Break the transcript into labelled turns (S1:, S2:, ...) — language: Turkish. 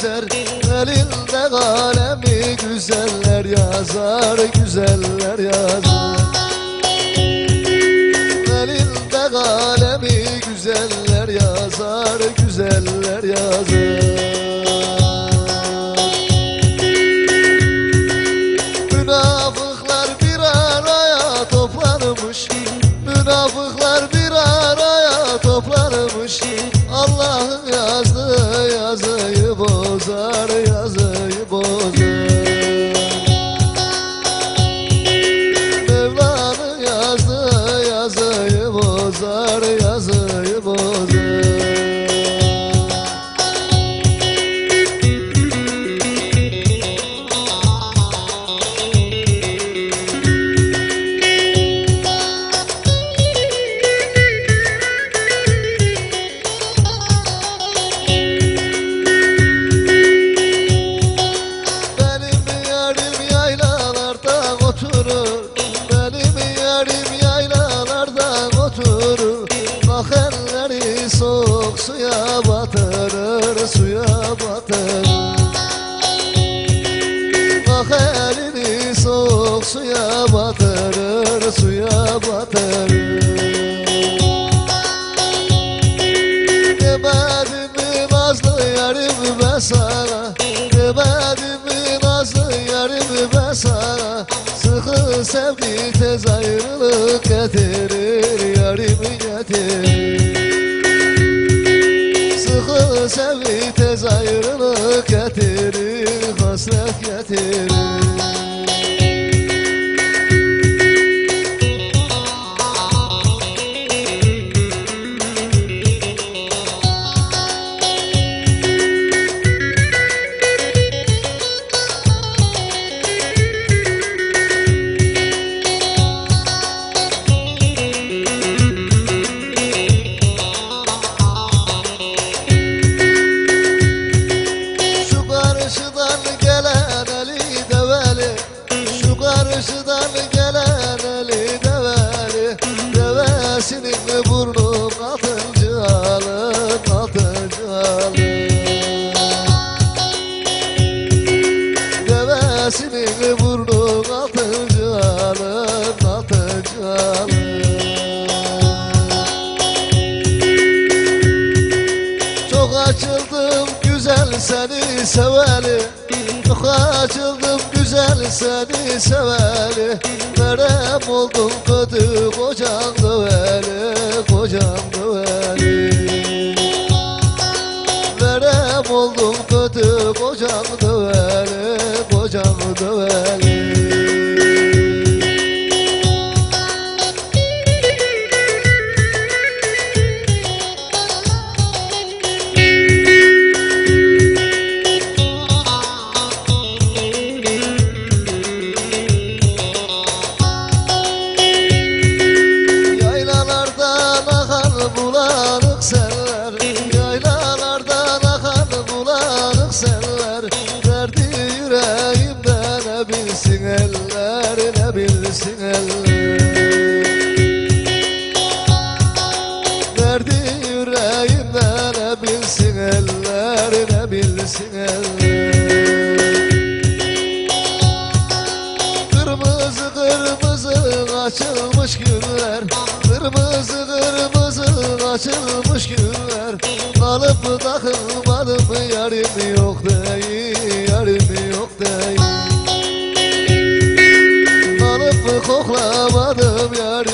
S1: gezer Elinde kalemi güzeller yazar Güzeller yazar. Elinde kalemi güzeller yazar Güzeller yazar. Suya batırır Suya batırır. Demedim nazlı yarim ben sana Demedim nazlı yarim ben sana. Sıkı sevgi tez ayrılık getirir Yarim getirir. Sıkı sevgi tez ayrılık getirir Hasret getirir karşıdan gelen eli develi Devesinin burnu altıncı alın Devesinin burnu altıncı alın Çok açıldım güzel seni seveli Çok açıldım güzel seni seveli. Verem oldum kötü kocam döveli Kocam döveli. Verem oldum kötü kocam döveli Kocam döveli ne bilsin eller Ne bilsin eller. Derdi yüreğimde ne bilsin eller Ne bilsin eller. Kırmızı kırmızı açılmış güller Kırmızı kırmızı açılmış güller. Kalıp takılmadım yarim yok Hakkı koklamadım yar